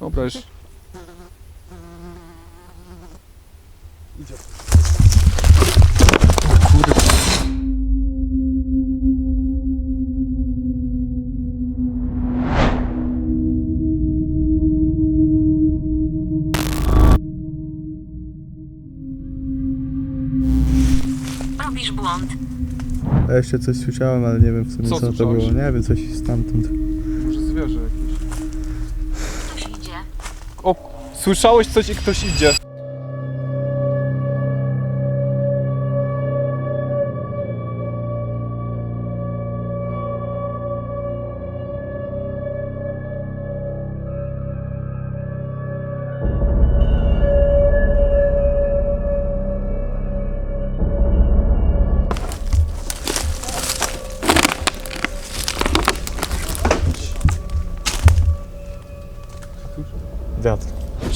Dobra, już. Idzie. Kurde. Robisz błąd. Ja jeszcze coś słyszałem, ale nie wiem w sumie Co co, to słyszałeś? było. Nie wiem, coś stamtąd. Może zwierzę jakieś. O, słyszałeś coś i ktoś idzie.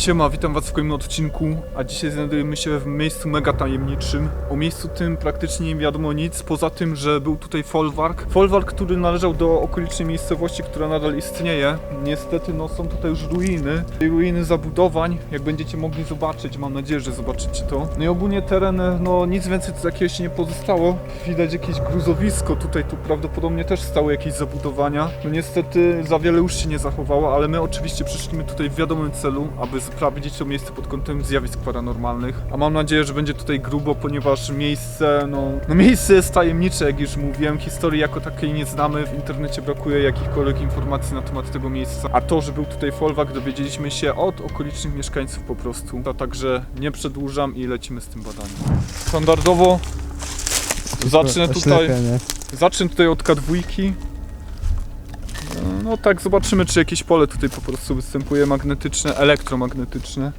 Siema, witam was w kolejnym odcinku, a dzisiaj znajdujemy się w miejscu mega tajemniczym. O miejscu tym praktycznie nie wiadomo nic, poza tym, że był tutaj folwark. Folwark, który należał do okolicznej miejscowości, która nadal istnieje. Niestety, no są tutaj już ruiny. Ruiny zabudowań, jak będziecie mogli zobaczyć, mam nadzieję, że zobaczycie to. No i ogólnie teren, no nic więcej się nie pozostało. Widać jakieś gruzowisko, tutaj tu prawdopodobnie też stały jakieś zabudowania. No niestety za wiele już się nie zachowało, ale my oczywiście przyszliśmy tutaj w wiadomym celu, aby sprawdzić to miejsce pod kątem zjawisk paranormalnych. A mam nadzieję, że będzie tutaj grubo, ponieważ miejsce, no, no miejsce jest tajemnicze, jak już mówiłem. Historii jako takiej nie znamy, w internecie brakuje jakichkolwiek informacji na temat tego miejsca. A to, że był tutaj folwark, dowiedzieliśmy się od okolicznych mieszkańców po prostu. A także nie przedłużam i lecimy z tym badaniem. Standardowo zacznę tutaj... Zacznę tutaj od K2. No tak, zobaczymy czy jakieś pole tutaj po prostu występuje magnetyczne, elektromagnetyczne.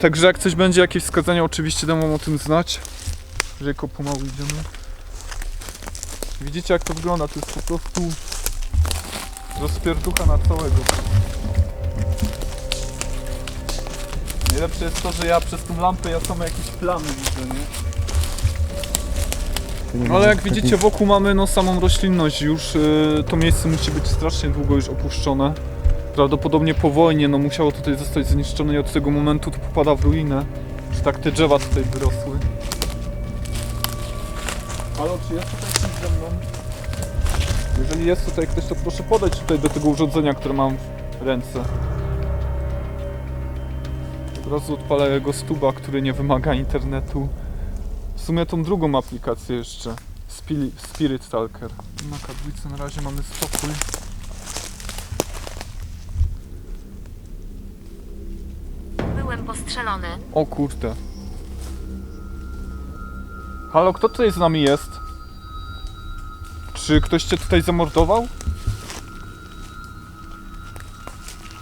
Także jak coś będzie, jakieś wskazania, oczywiście dam o tym znać. Że jako pomału idziemy. Widzicie jak to wygląda, to jest po prostu rozpierducha na całego. Najlepsze jest to, że ja przez tą lampę ja same jakieś plamy widzę, nie? No ale jak widzicie wokół mamy no samą roślinność już, yy, to miejsce musi być strasznie długo już opuszczone. Prawdopodobnie po wojnie no musiało tutaj zostać zniszczone i od tego momentu to popada w ruinę. Że tak te drzewa tutaj wyrosły. Halo, czy jest tutaj ktoś ze mną? Jeżeli jest tutaj ktoś, to proszę podać tutaj do tego urządzenia, które mam w ręce. Od razu odpalę jego stuba, który nie wymaga internetu. W sumie tą drugą aplikację jeszcze. Spirit Talker. Na kadwicy na razie mamy spokój. Byłem postrzelony. O kurde. Halo, kto tutaj z nami jest? Czy ktoś cię tutaj zamordował?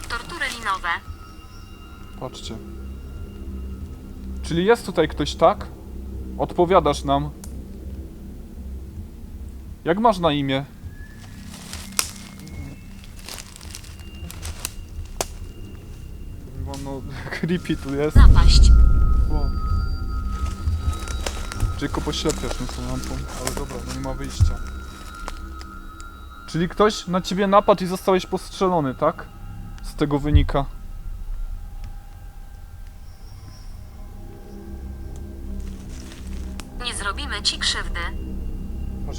Tortury linowe. Patrzcie. Czyli jest tutaj ktoś, tak? Odpowiadasz nam. Jak masz na imię? Kurwa, No, creepy tu jest. Zapaść. Wow. Tylko poślepiasz mnie tą lampą, ale dobra, no nie ma wyjścia. Czyli ktoś na ciebie napadł i zostałeś postrzelony, tak? Z tego wynika.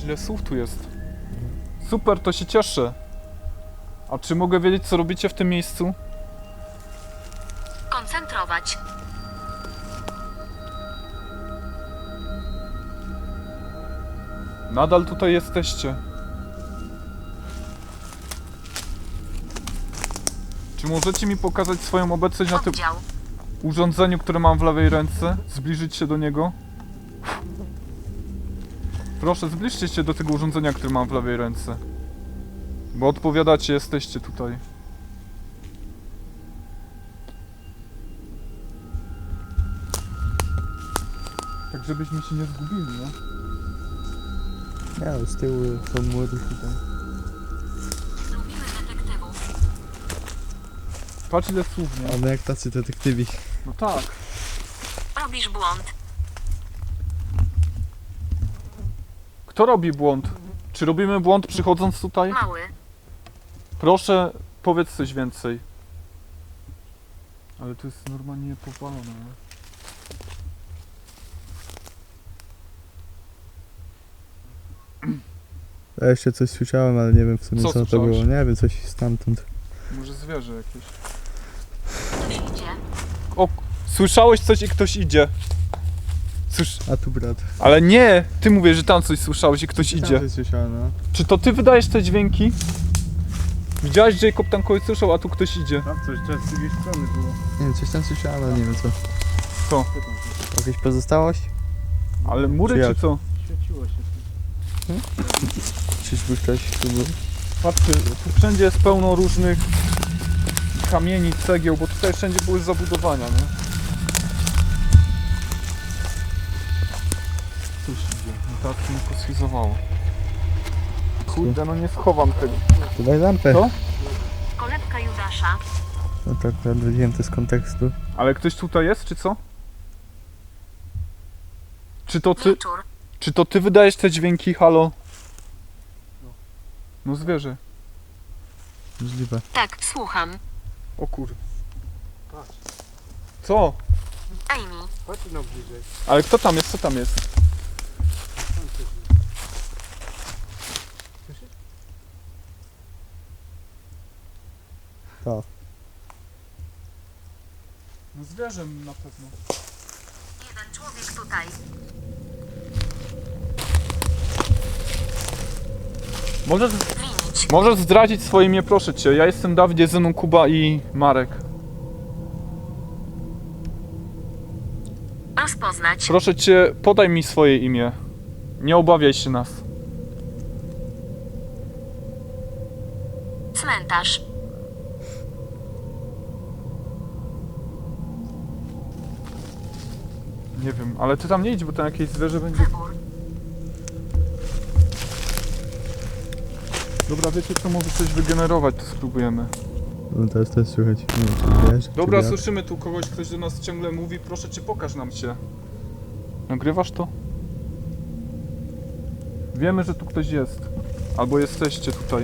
Ile słów tu jest. Super, to się cieszę. A czy mogę wiedzieć, co robicie w tym miejscu? Koncentrować. Nadal tutaj jesteście. Czy możecie mi pokazać swoją obecność na tym Oddział. urządzeniu, które mam w lewej ręce? Zbliżyć się do niego? Proszę, zbliżcie się do tego urządzenia, które mam w lewej ręce. Bo odpowiadacie, jesteście tutaj. Tak, żebyśmy się nie zgubili, nie? Nie, ale z tyłu są młodych tutaj. Detektywów. Patrz ile słów, nie? One jak tacy detektywi. No tak. Robisz błąd. Kto robi błąd? Czy robimy błąd przychodząc tutaj? Mały. Proszę powiedz coś więcej. Ale to jest normalnie powalone. nie? Ja jeszcze coś słyszałem, ale nie wiem w sumie Co co, to słyszałeś? było. Nie wiem, coś stamtąd. Może zwierzę jakieś. Ktoś idzie. O, słyszałeś coś i ktoś idzie. Słysz... A tu brat. Ale nie! Ty mówisz, że tam coś słyszałeś i ktoś Tam idzie. coś słyszałem, no. Czy to ty wydajesz te dźwięki? Widziałeś, że Jacob tam kogoś słyszał, a tu ktoś idzie. Tam coś teraz z drugiej strony było. Nie wiem, coś tam słyszałem, ale nie wiem co. Co? Jakaś pozostałość? Ale mury Czy czy, jak? co? Świeciło się. Czyżby ktoś tu był? Patrzcie, tu wszędzie jest pełno różnych kamieni, cegieł, bo tutaj wszędzie były zabudowania, nie? Tak mnie poschizowało. Kurde, no nie schowam tego. To daj lampę. Co? Kolebka Judasza. No tak, akurat wyjęte z kontekstu. Ale ktoś tutaj jest, czy co? Czy to ty, Wieczór. czy to ty wydajesz te dźwięki, halo? No zwierzę. Możliwe. Tak, słucham. O kur... Co? Amy. Chodź no bliżej. Ale kto tam jest? Co tam jest? Tam coś jest. Słyszysz? To. No zwierzę na pewno. Jeden człowiek tutaj. Możesz, Winić. możesz zdradzić swoje imię, proszę cię. Ja jestem Dawid, jest ze mną Kuba i Marek. Rozpoznać. Proszę cię, podaj mi swoje imię. Nie obawiaj się nas. Cmentarz. Nie wiem, ale ty tam nie idź, bo tam jakieś zwierzę będzie... Dobra, wiecie co, może coś wygenerować, to spróbujemy. No teraz też słychać. Nie czy wiesz, Dobra, czy słyszymy tu kogoś, ktoś do nas ciągle mówi, proszę cię, pokaż nam się. Nagrywasz to? Wiemy, że tu ktoś jest. Albo jesteście tutaj.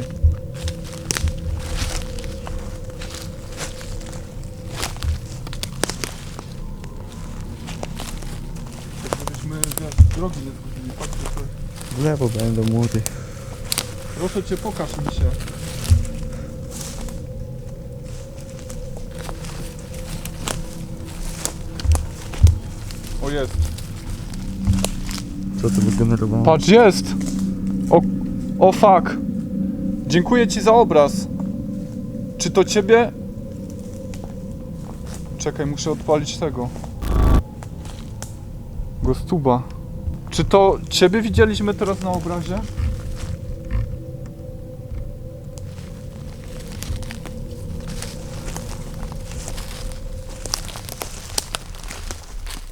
Lewo będą młody. Proszę cię, pokaż mi się. O jest. Co to wygenerowało? Patrz, jest! O, o fuck. Dziękuję ci za obraz. Czy to ciebie? Czekaj, muszę odpalić tego. Gostuba. Czy to ciebie widzieliśmy teraz na obrazie?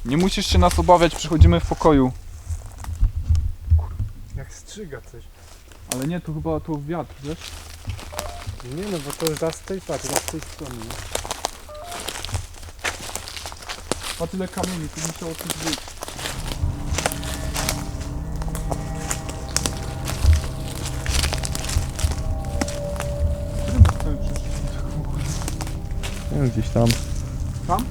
Nie musisz się nas obawiać, przychodzimy w pokoju. Jak strzyga coś. Ale nie, to chyba to wiatr, wiesz? Nie no, bo to już raz z tej patrz, raz z tej strony. nie? Ma tyle kamieni, tu musiało coś być. Gdzieś tam. Tam?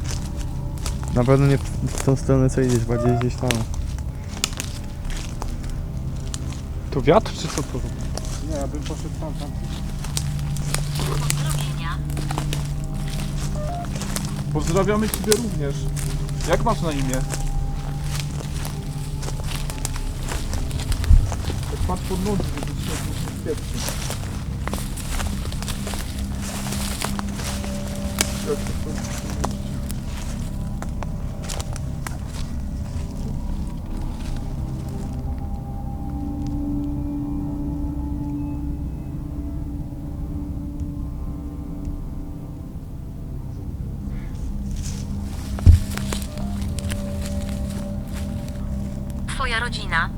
Na pewno nie w, tą stronę co idziesz, bardziej gdzieś tam. To wiatr, czy co to? Nie, ja bym poszedł tam, tam. Pozdrowienia. Pozdrawiamy Ciebie również. Jak masz na imię? Tak patrz pod nogi, żeby światło się świetli. godzina.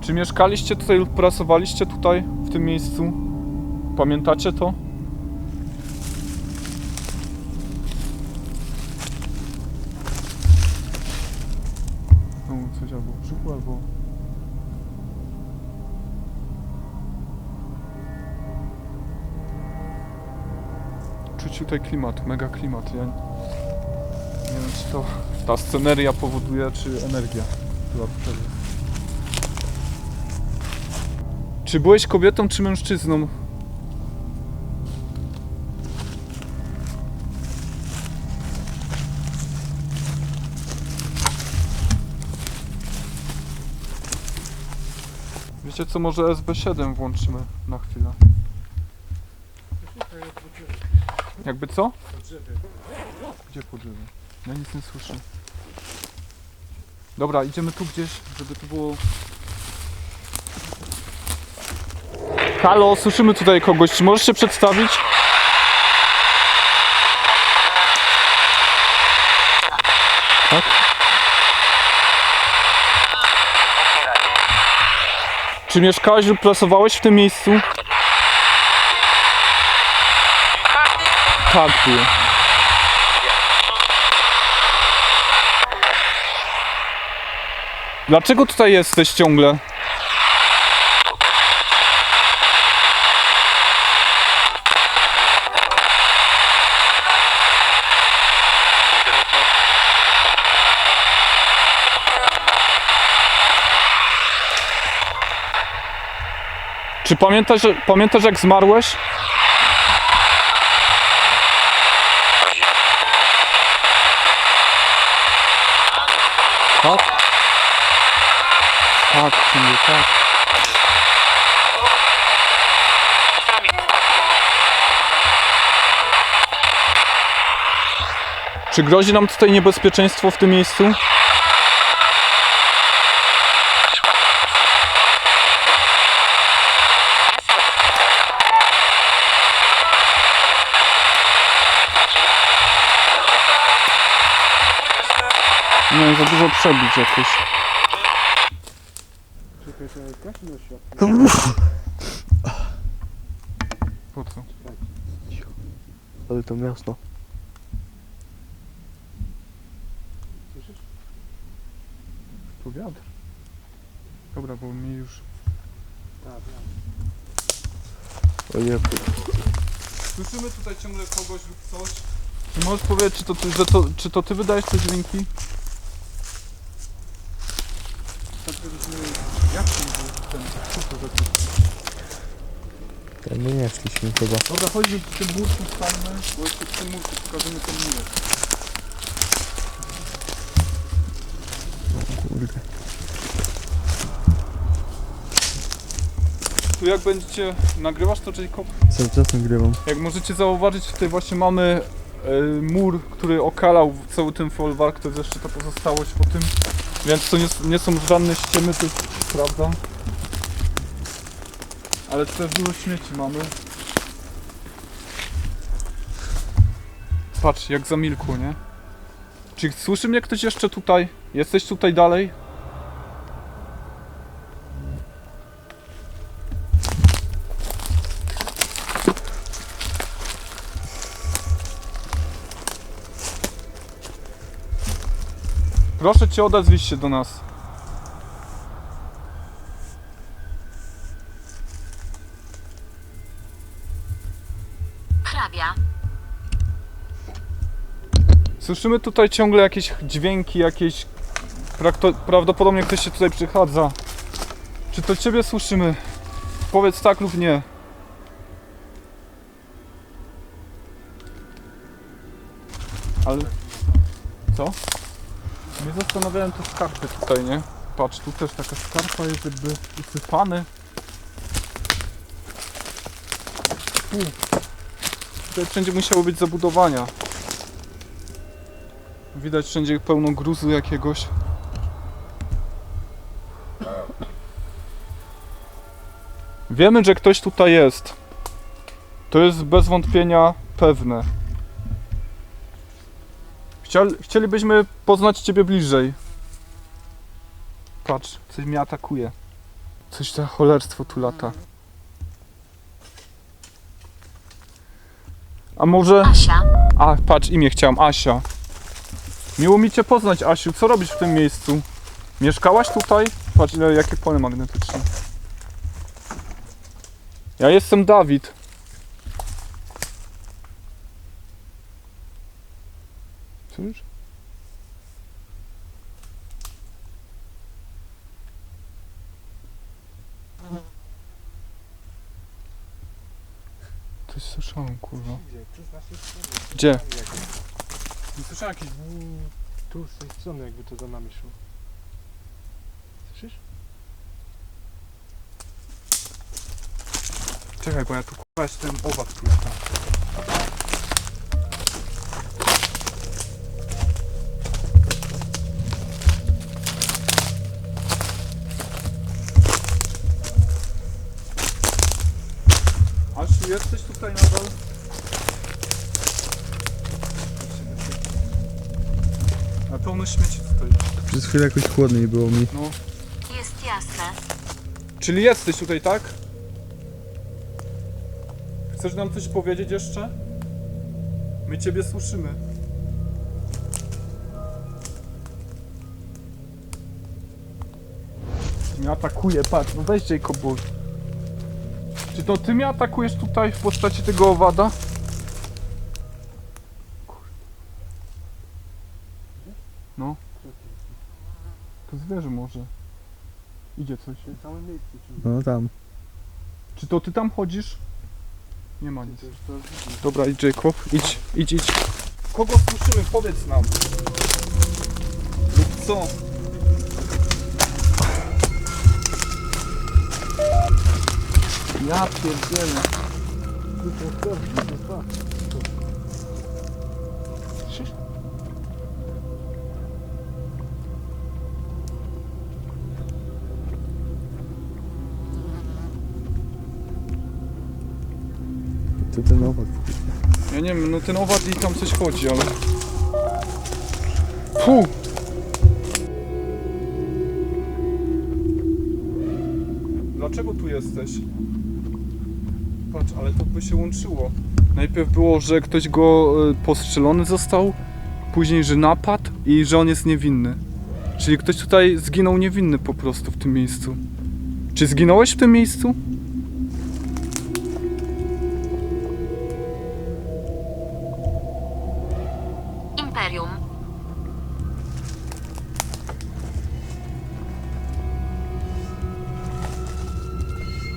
Czy mieszkaliście tutaj lub pracowaliście tutaj, w tym miejscu? Pamiętacie to? No, Czuć tutaj klimat, mega klimat, ja nie wiem czy to ta sceneria powoduje, czy energia, która tutaj jest. Czy byłeś kobietą, czy mężczyzną? Wiecie co, może SB7 włączymy na chwilę. Jakby co? Gdzie po drzewie? Ja nic nie słyszę. Dobra, idziemy tu gdzieś, żeby to było... Halo, słyszymy tutaj kogoś. Czy możesz się przedstawić? Tak? Czy mieszkałeś lub pracowałeś w tym miejscu? Tak, było. Dlaczego tutaj jesteś ciągle? Czy pamiętasz, pamiętasz jak zmarłeś? Tak? Tak, czyli tak. Czy grozi nam tutaj niebezpieczeństwo w tym miejscu? Nie, za dużo przebić jakieś. To jak na światło? Po co? Ale to miasto. Słyszysz? Tu wiatr. Dobra, bo mi już... Tak, tak. O nie, Słyszymy tutaj ciągle kogoś lub coś. Czy możesz powiedzieć, czy to, ty, że to, czy to ty wydajesz te dźwięki? Jak to jest ten... Co to za coś? to my nie szliśmy chyba. Dobra, chodźmy przy tym murku stańmy, bo jeszcze przy murku pokażemy ten mur. Kurde. Tu jak będziecie... Nagrywasz to, Jacob? Cały czas nagrywam. Jak możecie zauważyć, tutaj właśnie mamy e, mur, który okalał cały ten folwark, to jest jeszcze ta pozostałość po tym. Więc to nie, nie są żadne ściemy, to jest prawda. Ale też dużo śmieci mamy. Patrz, jak zamilkło, nie? Czy słyszy mnie ktoś jeszcze tutaj? Jesteś tutaj dalej? Proszę cię, odezwij się do nas. Hrabia. Słyszymy tutaj ciągle jakieś dźwięki, jakieś... Prakto- prawdopodobnie ktoś się tutaj przychadza. Czy to ciebie słyszymy? Powiedz tak lub nie. Ale... Co? Zastanawiałem te skarpy tutaj, nie? Patrz, tu też taka skarpa jest jakby usypany. Tu. Tutaj wszędzie musiały być zabudowania. Widać wszędzie pełno gruzu jakiegoś. Wiemy, że ktoś tutaj jest. To jest bez wątpienia pewne. Chcielibyśmy poznać Ciebie bliżej. Patrz, coś mnie atakuje. Coś za cholerstwo tu lata. A może... Asia. A, patrz, imię chciałam, Asia. Miło mi Cię poznać, Asiu. Co robisz w tym miejscu? Mieszkałaś tutaj? Patrz, ile, jakie pole magnetyczne. Ja jestem Dawid. Słyszysz? Coś kurwa. Gdzie? Tu? Nie słyszałem jakiś... mm, Tu, z tej strony jakby to za nami szło. Słyszysz? Czekaj, bo ja tu kurwa jestem owad puszczam. Asiu, jesteś tutaj nadal? A pełno śmieci tutaj. Przez chwilę jakoś chłodniej było mi. No. Jest jasne. Czyli jesteś tutaj, tak? Chcesz nam coś powiedzieć jeszcze? My ciebie słyszymy. Mnie atakuje, patrz, no weź Jacob. Czy to ty mnie atakujesz tutaj w postaci tego owada? Kurde. No. Zwierzę może. Idzie coś. W całym miejscu. No tam. Czy to ty tam chodzisz? Nie ma nic. Dobra, idź Jacob, idź, idź, idź. Kogo słyszymy? Powiedz nam. Lub co? Ja pierdzielę. To to, to owad. Ja nie wiem, no ten owad i tam coś chodzi, ale... Fu! Dlaczego tu jesteś? Patrz, ale to by się łączyło. Najpierw było, że ktoś go y, postrzelony został, później, że napadł i że on jest niewinny. Czyli ktoś tutaj zginął niewinny po prostu w tym miejscu. Czy zginąłeś w tym miejscu?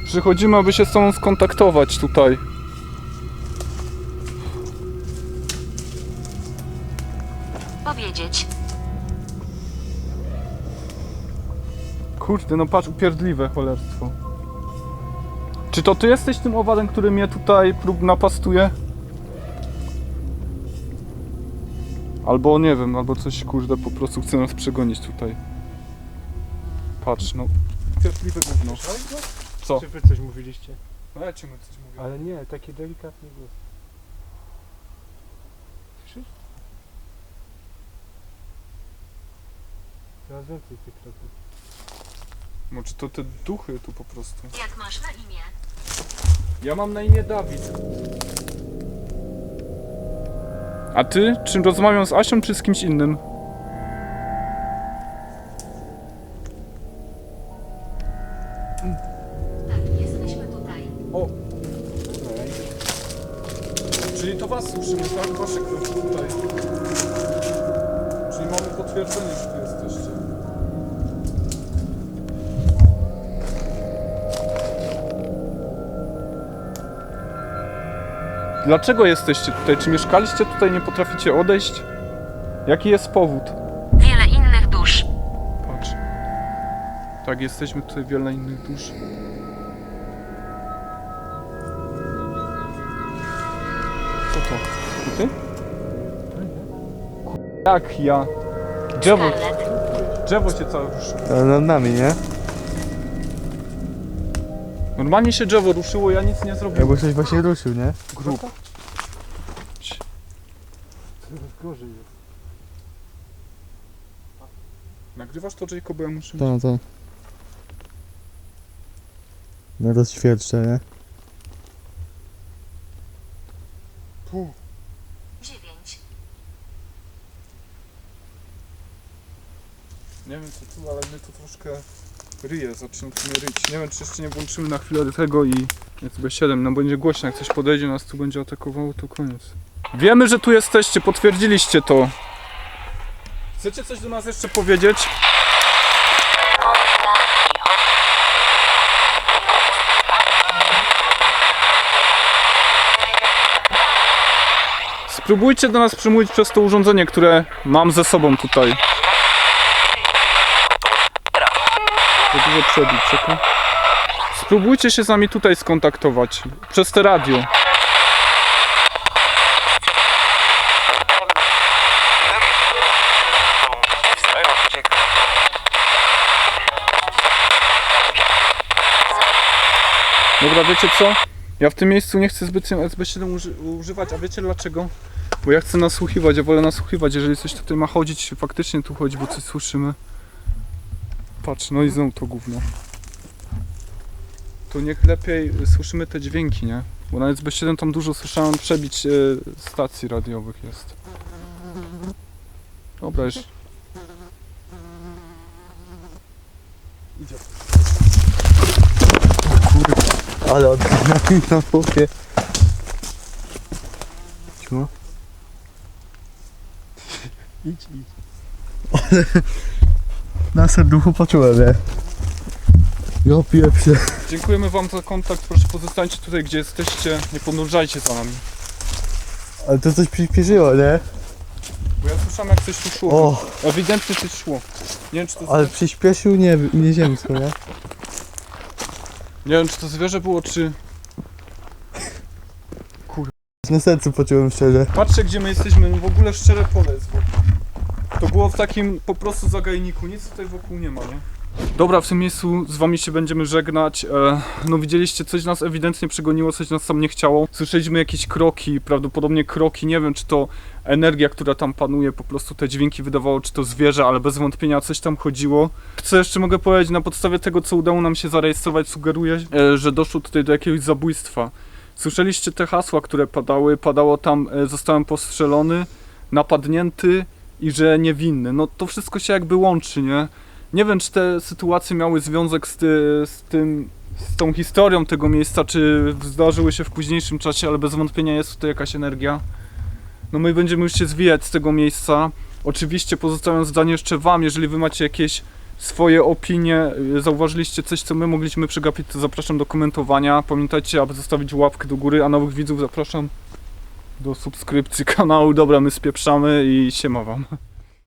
Przychodzimy, aby się z tobą skontaktować tutaj. Powiedzieć. Kurde, no patrz, upierdliwe cholerstwo. Czy to ty jesteś tym owadem, który mnie tutaj prób napastuje? Albo nie wiem, albo coś kurde po prostu chce nas przegonić tutaj. Patrz, no. Upierdliwe gówno. Co? Czy wy coś mówiliście? No ja ci mu coś mówię. Ale nie, taki delikatny głos. Słyszysz? Coraz więcej tych kroków. Może to te duchy tu po prostu. Jak masz na imię? Ja mam na imię Dawid. A ty? Czym rozmawiam z Asią czy z kimś innym? Dlaczego jesteście tutaj? Czy mieszkaliście tutaj, nie potraficie odejść? Jaki jest powód? Wiele innych dusz. Patrz. Tak, jesteśmy tutaj wiele innych dusz. Co to? To ty? Jak ja? Drzewo, Szkielet. drzewo się całe ruszyło. Nad nami, nie? Normalnie się drzewo ruszyło, ja nic nie zrobiłem. bo ktoś właśnie ruszył, nie? Grób. Coraz gorzej jest. Nagrywasz to, Jacob, bo ja muszę... To, to. No rozświetlcze, nie? Puh. Dziewięć. Nie wiem co tu, ale mnie to troszkę ryje, mnie ryć. Nie wiem, czy jeszcze nie włączymy na chwilę tego i jest sobie 7, no będzie głośno, jak coś podejdzie, nas tu będzie atakowało, to koniec. Wiemy, że tu jesteście, potwierdziliście to. Chcecie coś do nas jeszcze powiedzieć? Spróbujcie do nas przemówić przez to urządzenie, które mam ze sobą tutaj. To dużo przebić, czekaj. Spróbujcie się z nami tutaj skontaktować. Przez te radio. Dobra, wiecie co? Ja w tym miejscu nie chcę zbytnio SB7 uży używać, a wiecie dlaczego? Bo ja chcę nasłuchiwać, ja wolę nasłuchiwać, jeżeli coś tutaj ma chodzić, faktycznie tu chodzi, bo coś słyszymy. Patrz, no i znowu to gówno. To niech lepiej słyszymy te dźwięki, nie? Bo na SB7 tam dużo słyszałem przebić e, stacji radiowych jest. Dobra, już. Idzie. Ale odgadnąłem na chłopie. Cicho. Idź, idź. Ale na serduchu poczułem, nie? Ja pieprzę. Dziękujemy wam za kontakt, proszę pozostańcie tutaj gdzie jesteście, nie podążajcie za nami. Ale to coś przyspieszyło, nie? Bo ja słyszałem jak coś tu szło. O, Ewidentnie coś szło. Nie wiem czy to, ale przyspieszył nie, nie ziemsko, nie? nie wiem, czy to zwierzę było, czy... Na sercu poczułem szczerze. Patrzcie gdzie my jesteśmy, no w ogóle szczere pole jest wokół. To było w takim po prostu zagajniku, nic tutaj wokół nie ma, nie? Dobra, w tym miejscu z wami się będziemy żegnać. E, no widzieliście, coś nas ewidentnie przegoniło, coś nas tam nie chciało. Słyszeliśmy jakieś kroki, prawdopodobnie kroki, nie wiem czy to energia, która tam panuje, po prostu te dźwięki wydawało, czy to zwierzę, ale bez wątpienia coś tam chodziło. Co jeszcze mogę powiedzieć, na podstawie tego co udało nam się zarejestrować, sugeruję, e, że doszło tutaj do jakiegoś zabójstwa. Słyszeliście te hasła, które padały, padało tam, e, zostałem postrzelony, napadnięty i że niewinny. No to wszystko się jakby łączy, nie? Nie wiem, czy te sytuacje miały związek z, ty, z tym, z tą historią tego miejsca, czy zdarzyły się w późniejszym czasie, ale bez wątpienia jest tutaj jakaś energia. No my będziemy już się zwijać z tego miejsca. Oczywiście pozostawiam zdanie jeszcze wam, jeżeli wy macie jakieś swoje opinie, y, zauważyliście coś, co my mogliśmy przegapić, to zapraszam do komentowania. Pamiętajcie, aby zostawić łapkę do góry, a nowych widzów zapraszam do subskrypcji kanału. Dobra, my spieprzamy i siema wam.